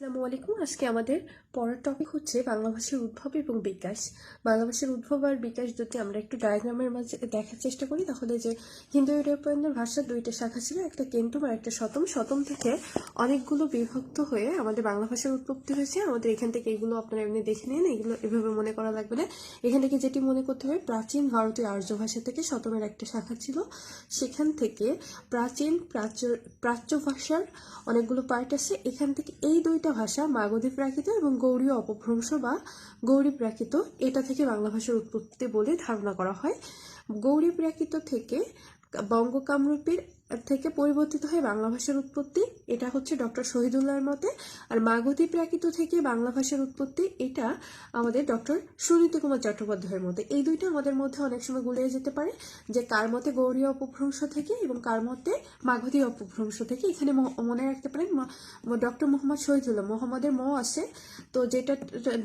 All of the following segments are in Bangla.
আসসালামু আলাইকুম। আজকে আমাদের পরের টপিক হচ্ছে বাংলা ভাষার উদ্ভব এবং বিকাশ। বাংলা ভাষার উদ্ভব আর বিকাশ যদি আমরা একটু ডায়াগ্রামের মাঝে দেখার চেষ্টা করি, তাহলে যে হিন্দু ইউরোপিয়ানদের ভাষার দুইটা শাখা ছিল, একটা কেন্টুম আর একটা শতম। শতম থেকে অনেকগুলো বিভক্ত হয়ে আমাদের বাংলা ভাষার উৎপত্তি হয়েছে। আমাদের এখান থেকে এগুলো আপনারা এমনি দেখে নিন, এগুলো এভাবে মনে করা লাগবে না। এখান থেকে যেটি মনে করতে হবে প্রাচীন ভারতীয় আর্য ভাষা থেকে শতমের একটা শাখা ছিল। সেখান থেকে প্রাচীন প্রাচ্য প্রাচ্য ভাষার অনেকগুলো পার্ট আছে এখান থেকে এই দুইটা ভাষা মাগধী প্রাকৃত এবং গৌরীয় অপভ্রংশ বা গৌরী প্রাকৃত, এটা থেকে বাংলা ভাষার উৎপত্তি বলে ধারণা করা হয়। গৌরী প্রাকৃত থেকে বঙ্গ কামরূপের থেকে পরিবর্তিত হয় বাংলা ভাষার উৎপত্তি। এটা হচ্ছে ডক্টর শহীদুল্লাহর মতে। আর মাগধী প্রাকৃত থেকে বাংলা ভাষার উৎপত্তি, এটা আমাদের ডক্টর সুনীতি কুমার চট্টোপাধ্যায়ের মতে। এই দুইটা আমাদের মধ্যে অনেক সময় গুলিয়ে যেতে পারে যে কার মতে গৌরীয় অপভ্রংশ থেকে এবং কার মতে মাগধী অপভ্রংশ থেকে। এখানে মনে রাখতে পারেন ডক্টর মোহাম্মদ শহীদুল্লাহ, মোহাম্মদের ম আছে। তো যেটা,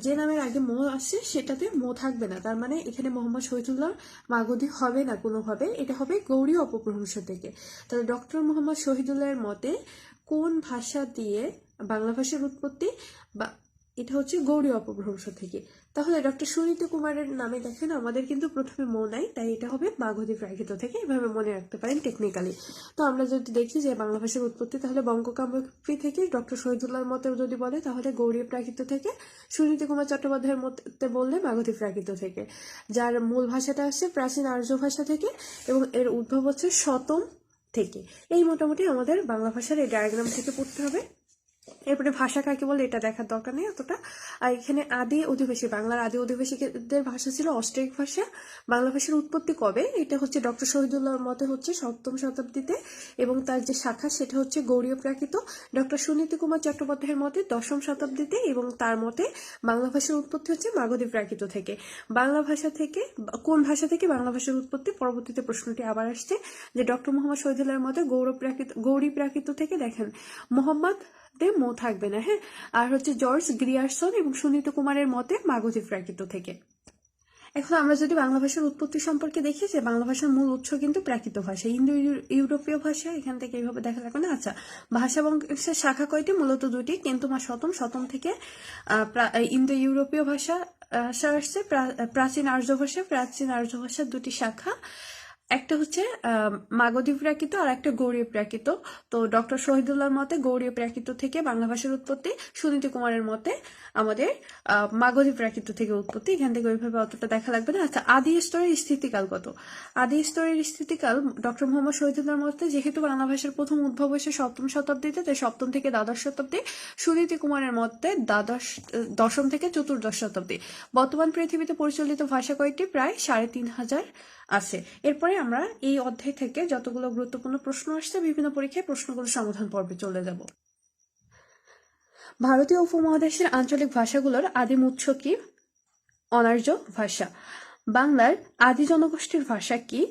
যে নামের আগে মো আসে, সেটাতে মো থাকবে না। তার মানে এখানে মোহাম্মদ শহীদুল্লাহ মাগধী হবে না কোনোভাবে। এটা হবে গৌরী অপভ্রংশ থেকে। ডক্টর মোহাম্মদ শহীদুল্লাহের মতে কোন ভাষা দিয়ে, বাংলা ভাষার উৎপত্তি বা এটা হচ্ছে গৌরী অপভ্রংশ থেকে। তাহলে ডক্টর সুনীত কুমারের নামে দেখেন, আমাদের কিন্তু প্রথমে মো নাই, তাই এটা হবে মাগধী প্রাকৃত থেকে, এভাবে মনে রাখতে পারেন টেকনিক্যালি তো আমরা যদি দেখি যে বাংলা ভাষার উৎপত্তি, তাহলে বঙ্গকামরূপী থেকে ডক্টর শহীদুল্লাহর মতে যদি বলে, তাহলে গৌরী প্রাকৃত থেকে, সুনীত কুমার চট্টোপাধ্যায়ের মতে বললে মাগধী প্রাকৃত থেকে। যার মূল ভাষাটা আসছে প্রাচীন আর্য ভাষা থেকে, এবং এর উদ্ভব হচ্ছে শতম থেকে এই মোটামুটি আমাদের বাংলা ভাষার এই ডায়াগ্রাম থেকে পড়তে হবে। এরপরে ভাষা কাকে বলে এটা দেখার দরকার নেই অতটা। আর এখানে আদি অধিবাসী, বাংলার আদি অধিবাসীদের ভাষা ছিল অস্ট্রিক ভাষা। বাংলা ভাষার উৎপত্তি কবে? এটা হচ্ছে ডক্টর শহীদুল্লাহর মতে হচ্ছে সপ্তম শতাব্দীতে এবং তার যে শাখা সেটা হচ্ছে গৌরীয় প্রাকৃত। ডক্টর সুনীতি কুমার চট্টোপাধ্যায়ের মতে দশম শতাব্দীতে এবং তার মতে বাংলা ভাষার উৎপত্তি হচ্ছে মাগধী প্রাকৃত থেকে। বাংলা ভাষা থেকে কোন ভাষা থেকে বাংলা ভাষার উৎপত্তি? পরবর্তীতে প্রশ্নটি আবার আসছে যে ডক্টর মোহাম্মদ শহীদুল্লাহর মতে গৌরব প্রাকৃত গৌরী প্রাকৃত থেকে দেখেন। মোহাম্মদ মো থাকবে না হ্যাঁ? আর হচ্ছে জর্জ গ্রিয়ারসন এবং সুনীত কুমারের মতে মাগধী প্রাকৃত থেকে। এখন আমরা যদি বাংলা ভাষার উৎপত্তি সম্পর্কে দেখি যে বাংলা ভাষার মূল উৎস কিন্তু প্রাকৃত ভাষা। ইন্দো ইউরোপীয় ভাষা, এখান থেকে এইভাবে দেখা লাগবে না আচ্ছা ভাষা বংশের শাখা কয়টি? মূলত দুটি কিন্তু মা শতম শতম থেকে ইন্দো ইউরোপীয় ভাষা আসা আসছে। প্রাচীন আর্য ভাষা, প্রাচীন আর্য ভাষার দুটি শাখা। একটা হচ্ছে মাগধী প্রাকৃত আর একটা গৌরীয় প্রাকৃত। তো ডক্টর শহীদুল্লাহর মতে গৌরীয় প্রাকৃত থেকে বাংলা ভাষার উৎপত্তি, সুনীতি কুমারের মতে আমাদের মাগধী প্রাকৃত থেকে উৎপত্তি। এখান থেকে ওইভাবে অতটা দেখা লাগবে না। আচ্ছা আদি স্তরের স্থিতিকাল কত? আদি স্তরের স্থিতিকাল ডক্টর মোহাম্মদ শহীদুল্লাহর মতে যেহেতু বাংলা ভাষার প্রথম উদ্ভব হয়েছে সপ্তম শতাব্দীতে, তাই সপ্তম থেকে দ্বাদশ শতাব্দী, সুনীতি কুমারের মতে দ্বাদশ, দশম থেকে চতুর্দশ শতাব্দী। বর্তমান পৃথিবীতে পরিচালিত ভাষা কয়েকটি প্রায় সাড়ে তিন হাজার আছে। এরপরে আমরা এই অধ্যায় থেকে যতগুলো গুরুত্বপূর্ণ প্রশ্ন আসছে, বিভিন্ন পরীক্ষায় প্রশ্নগুলো সমাধান পর্বে চলে যাব। ভারতীয় উপমহাদেশের আঞ্চলিক ভাষাগুলোর আদিম উৎস কি? অনার্য ভাষা। বাংলার আদি জনগোষ্ঠীর ভাষা কি?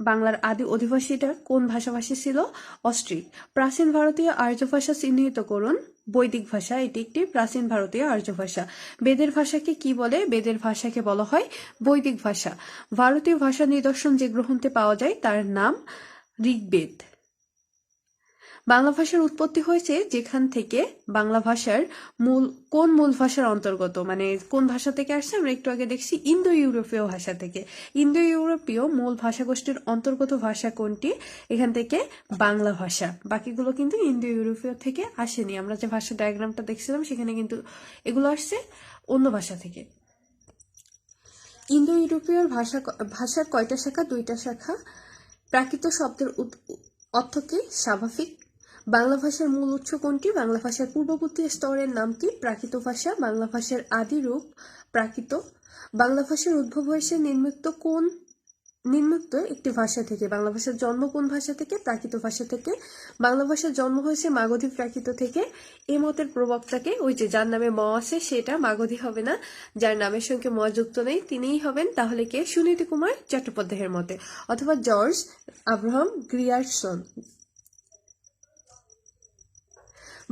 বাংলার আদি অধিবাসীটা কোন ভাষাভাষী ছিল? অস্ট্রিক প্রাচীন ভারতীয় আর্য ভাষা চিহ্নিত করুন। বৈদিক ভাষা, এটি একটি প্রাচীন ভারতীয় আর্য ভাষা বেদের ভাষাকে কি বলে? বেদের ভাষাকে বলা হয় বৈদিক ভাষা। ভারতীয় ভাষা নিদর্শন যে গ্রহণতে পাওয়া যায়, তার নাম ঋগ্বেদ। বাংলা ভাষার উৎপত্তি হয়েছে যেখান থেকে বাংলা ভাষার মূল, কোন মূল ভাষার অন্তর্গত? মানে কোন ভাষা থেকে আসছে? আমরা একটু আগে দেখছি ইন্দো ইউরোপীয় ভাষা থেকে। ইন্দো ইউরোপীয় মূল ভাষাগোষ্ঠীর অন্তর্গত ভাষা কোনটি? এখান থেকে বাংলা ভাষা। বাকিগুলো কিন্তু ইন্দো ইউরোপীয় থেকে আসেনি। আমরা যে ভাষা ডায়াগ্রামটা দেখছিলাম, সেখানে কিন্তু এগুলো আসছে অন্য ভাষা থেকে। ইন্দো ইউরোপীয় ভাষা ভাষার কয়টা শাখা? দুইটা শাখা। প্রাকৃত শব্দের উৎ- অর্থ কি স্বাভাবিক বাংলা ভাষার মূল উৎস কোনটি? বাংলা ভাষার পূর্ববর্তী স্তরের নাম কি? প্রাকৃত ভাষা। বাংলা ভাষার আদি রূপ প্রাকৃত। বাংলা ভাষার উদ্ভব হয়েছে নির্মিত কোন? নিম্নোক্ত একটি ভাষা থেকে। বাংলা ভাষার জন্ম কোন ভাষা থেকে? প্রাকৃত ভাষা থেকে। বাংলা ভাষার জন্ম হয়েছে মাগধী প্রাকৃত থেকে। এ মতের প্রবক্তাকে ওই যে যার নামে ম আছে, সেটা মাগধী হবে না। যার নামের সঙ্গে ম যুক্ত নেই, তিনিই হবেন তাহলে কে? সুনীতি কুমার চট্টোপাধ্যায়ের মতে। অথবা জর্জ আব্রাহাম গ্রিয়ারসন।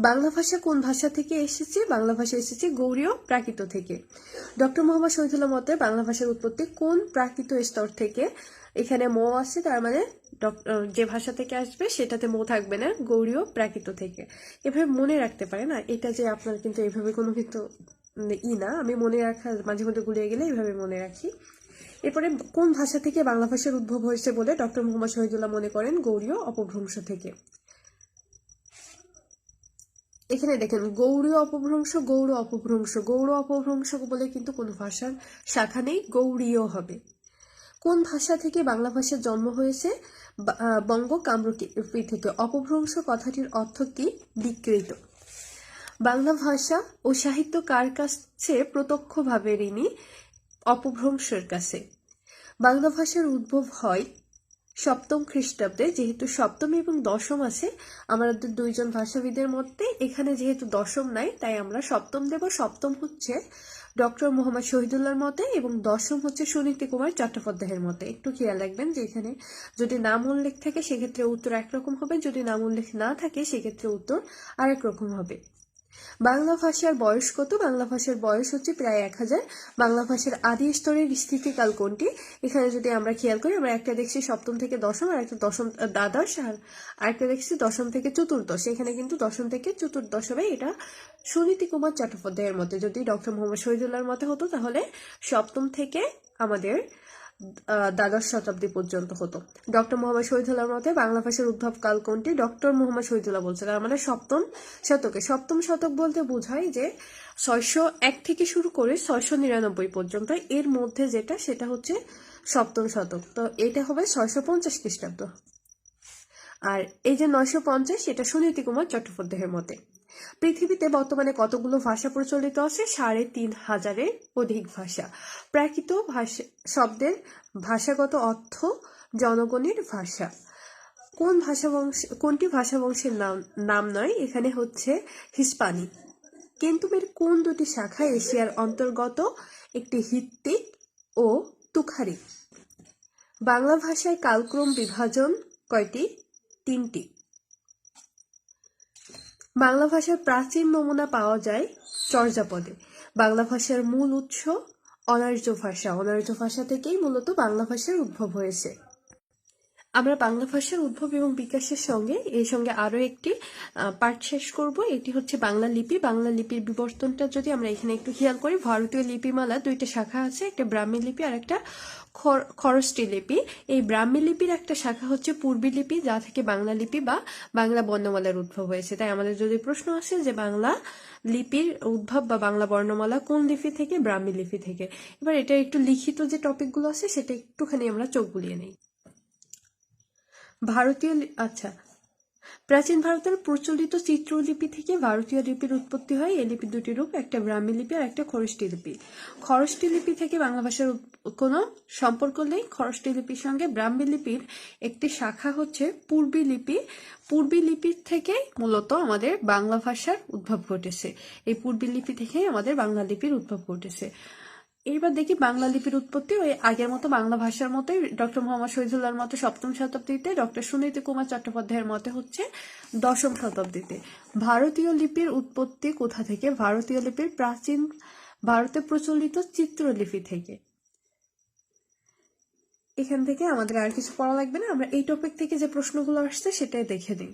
বাংলা ভাষা কোন ভাষা থেকে এসেছে? বাংলা ভাষা এসেছে গৌরীয় প্রাকৃত থেকে। ডক্টর মোহাম্মদ শহীদুল্লাহ মতে বাংলা ভাষার উৎপত্তি কোন প্রাকৃত স্তর থেকে? এখানে মো আছে, তার মানে যে ভাষা থেকে আসবে সেটাতে মো থাকবে না, গৌরীয় প্রাকৃত থেকে। এভাবে মনে রাখতে পারে না? এটা যে আপনার কিন্তু এভাবে কোনো কিন্তু ই না, আমি মনে রাখা মাঝে মধ্যে গুলিয়ে গেলে এভাবে মনে রাখি। এরপরে কোন ভাষা থেকে বাংলা ভাষার উদ্ভব হয়েছে বলে ডক্টর মোহাম্মদ শহীদুল্লাহ মনে করেন গৌরীয় অপভ্রংশ থেকে? এখানে দেখেন, গৌড়ীয় অপভ্রংশ গৌড় অপভ্রংশ। গৌড় অপভ্রংশ বলে কিন্তু কোনো ভাষার শাখা নেই, গৌড়ীয় হবে। কোন ভাষা থেকে বাংলা ভাষার জন্ম হয়েছে? বঙ্গ কামরূপী থেকে। অপভ্রংশ কথাটির অর্থ কি? বিকৃত। বাংলা ভাষা ও সাহিত্য কার কাছে প্রত্যক্ষভাবে ঋণী অপভ্রংশের কাছে। বাংলা ভাষার উদ্ভব হয় সপ্তম খ্রিস্টাব্দে, যেহেতু সপ্তম এবং দশম আছে, আমাদের দুইজন ভাষাবিদের মধ্যে এখানে যেহেতু দশম নাই, তাই আমরা সপ্তম দেব। সপ্তম হচ্ছে ডক্টর মোহাম্মদ শহীদুল্লাহর মতে এবং দশম হচ্ছে সুনীতি কুমার চট্টোপাধ্যায়ের মতে। একটু খেয়াল রাখবেন যে এখানে যদি নাম উল্লেখ থাকে, সেক্ষেত্রে উত্তর একরকম হবে, যদি নাম উল্লেখ না থাকে, সেক্ষেত্রে উত্তর আরেক রকম হবে। বাংলা ভাষার বয়স কত? বাংলা ভাষার বয়স হচ্ছে প্রায় এক হাজার। বাংলা ভাষার আদি স্তরের স্থিতিকাল কোনটি? এখানে যদি আমরা খেয়াল করি, আমরা একটা দেখছি সপ্তম থেকে দশম, আর একটা দশম দ্বাদশ, আর আরেকটা দেখছি দশম থেকে চতুর্দশ। এখানে কিন্তু দশম থেকে চতুর্দশ হবে। এটা সুনীতি কুমার চট্টোপাধ্যায়ের মতে। যদি ডক্টর মোহাম্মদ শহীদুল্লাহর মতে হতো, তাহলে সপ্তম থেকে আমাদের দ্বাদশ শতাব্দী পর্যন্ত হতো। ডক্টর মোহাম্মদ শহীদুল্লাহর মতে বাংলা ভাষার উদ্ভব কাল কোনটি? ডক্টর মোহাম্মদ শহীদুল্লাহ বলছে, তার মানে সপ্তম শতকে। সপ্তম শতক বলতে বোঝায় যে ছয়শো এক থেকে শুরু করে ছয়শো নিরানব্বই পর্যন্ত এর মধ্যে যেটা, সেটা হচ্ছে সপ্তম শতক। তো এটা হবে ছয়শো পঞ্চাশ খ্রিস্টাব্দ। আর এই যে নয়শো পঞ্চাশ এটা সুনীতি কুমার চট্টোপাধ্যায়ের মতে। পৃথিবীতে বর্তমানে কতগুলো ভাষা প্রচলিত আছে? সাড়ে তিন হাজারের অধিক ভাষা। প্রাকৃত ভাষা, শব্দের ভাষাগত অর্থ জনগণের ভাষা। কোন ভাষা বংশ কোনটি ভাষা বংশের নাম নাম নয়, এখানে হচ্ছে হিস্পানি। কেন্তুমের কোন দুটি শাখা এশিয়ার অন্তর্গত? একটি হিত্তিক ও তুখারি। বাংলা ভাষায় কালক্রম বিভাজন কয়টি? তিনটি। বাংলা ভাষার প্রাচীন নমুনা পাওয়া যায় চর্যাপদে। বাংলা ভাষার মূল উৎস অনার্য ভাষা। অনার্য ভাষা থেকেই মূলত বাংলা ভাষার উদ্ভব হয়েছে। আমরা বাংলা ভাষার উদ্ভব এবং বিকাশের সঙ্গে, এর সঙ্গে আরও একটি পাঠ শেষ করব। এটি হচ্ছে বাংলা লিপি। বাংলা লিপির বিবর্তনটা যদি আমরা এখানে একটু খেয়াল করি, ভারতীয় লিপিমালা দুইটা শাখা আছে, একটা ব্রাহ্মী লিপি আর একটা খর- খরষ্টি লিপি। এই ব্রাহ্মী লিপির একটা শাখা হচ্ছে পূর্বী লিপি, যা থেকে বাংলা লিপি বা বাংলা বর্ণমালার উদ্ভব হয়েছে। তাই আমাদের যদি প্রশ্ন আসে যে বাংলা লিপির উদ্ভব বা বাংলা বর্ণমালা কোন লিপি থেকে, ব্রাহ্মী লিপি থেকে, এবার এটা একটু লিখিত যে টপিকগুলো আছে, সেটা একটুখানি আমরা চোখ বুলিয়ে নেই। ভারতীয় আচ্ছা। প্রাচীন ভারতের প্রচলিত চিত্রলিপি থেকে ভারতীয় লিপির উৎপত্তি হয়। এই লিপি দুটি রূপ, একটা ব্রাহ্মী লিপি আর একটা খরষ্টি লিপি। খরষ্টি লিপি থেকে বাংলা ভাষার কোনো সম্পর্ক নেই। খরষ্টি লিপির সঙ্গে ব্রাহ্মী লিপির একটি শাখা হচ্ছে পূর্বী লিপি। পূর্বী লিপির থেকে মূলত আমাদের বাংলা ভাষার উদ্ভব ঘটেছে। এই পূর্বী লিপি থেকেই আমাদের বাংলা লিপির উদ্ভব ঘটেছে। এইবার দেখি বাংলা লিপির উৎপত্তি ওই আগের মতো বাংলা ভাষার মতোই ডক্টর মোহাম্মদ শহীদুল্লাহর মতো সপ্তম শতাব্দীতে ডক্টর সুনীতি কুমার চট্টোপাধ্যায়ের মতে হচ্ছে দশম শতাব্দীতে। ভারতীয় লিপির উৎপত্তি কোথা থেকে? ভারতীয় লিপির প্রাচীন, ভারতে প্রচলিত চিত্রলিপি থেকে। এখান থেকে আমাদের আর কিছু পড়া লাগবে না, আমরা এই টপিক থেকে যে প্রশ্নগুলো আসছে সেটাই দেখে দিই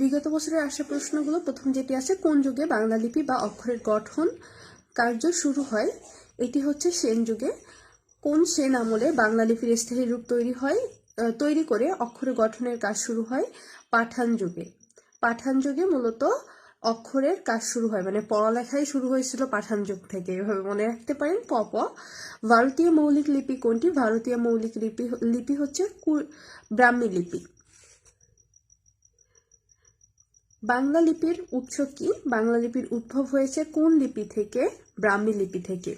বিগত বছরের আসা প্রশ্নগুলো প্রথম যেটি আছে কোন যুগে বাংলা লিপি বা অক্ষরের গঠন কার্য শুরু হয়, এটি হচ্ছে সেন যুগে। কোন সেন আমলে বাংলা লিপির স্থায়ী রূপ তৈরি হয়? তৈরি করে অক্ষর গঠনের কাজ শুরু হয় পাঠান যুগে। পাঠান যুগে মূলত অক্ষরের কাজ শুরু হয় মানে পড়ালেখাই শুরু হয়েছিল পাঠান যুগ থেকে। এভাবে মনে রাখতে পারেন। প প, ভারতীয় মৌলিক লিপি কোনটি? ভারতীয় মৌলিক লিপি লিপি হচ্ছে ব্রাহ্মী লিপি। বাংলা লিপির উৎস কি? বাংলা লিপির উদ্ভব হয়েছে কোন লিপি থেকে? ব্রাহ্মী লিপি থেকে।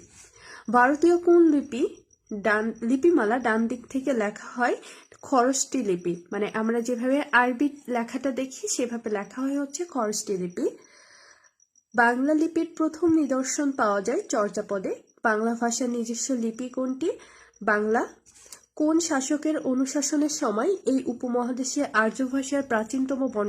ভারতীয় কোন লিপি? ডান, লিপিমালা ডান দিক থেকে লেখা হয় খরষ্টি লিপি। মানে আমরা যেভাবে আরবি লেখাটা দেখি, সেভাবে লেখা হয় হচ্ছে খরষ্টি লিপি। বাংলা লিপির প্রথম নিদর্শন পাওয়া যায় চর্যাপদে। বাংলা ভাষার নিজস্ব লিপি কোনটি? বাংলা। কোন শাসকের অনুশাসনের সময় এই উপমহাদেশে আর্য ভাষার প্রাচীনতম বর্ণ